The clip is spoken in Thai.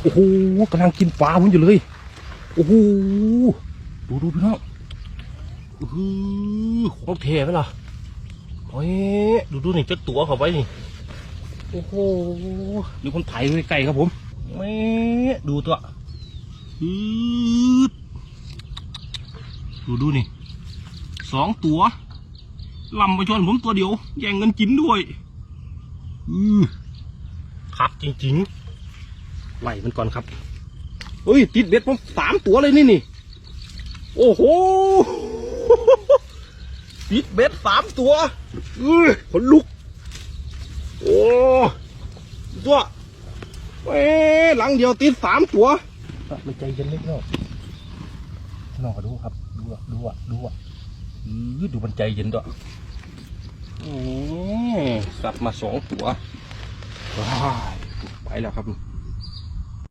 โอ้โหกำลังกินปลาผมอยู่เลย โอ้โห ดูดูพี่น้องอืออของเทไหมล่ะโอ้ยดูดูนี่เจ้าตัวเขาไว้นี่ โอ้โหดูคนไถไว้ไกลครับผมแม่ดูตัวอืดดูดูนี่ สองตัว ลำไปชนผมตัวเดียว แย่งเงินกินด้วย อือคักจริงๆ ไล่มันก่อนครับเฮ้ยติดเบ็ดผมสามตัวเลยนี่นี่ โอ้โหติดเบ็ดสามตัวเออขนลุก โอ้ตัวเอ้หลังเดียวติดสามตัวมันใจเย็นเล็กน้อยน้องก็ดูครับ ดูอะดูอะดูอะอือดูมันใจเย็นด้วยอืมสับมาสองตัวว้ายไปแล้วครับ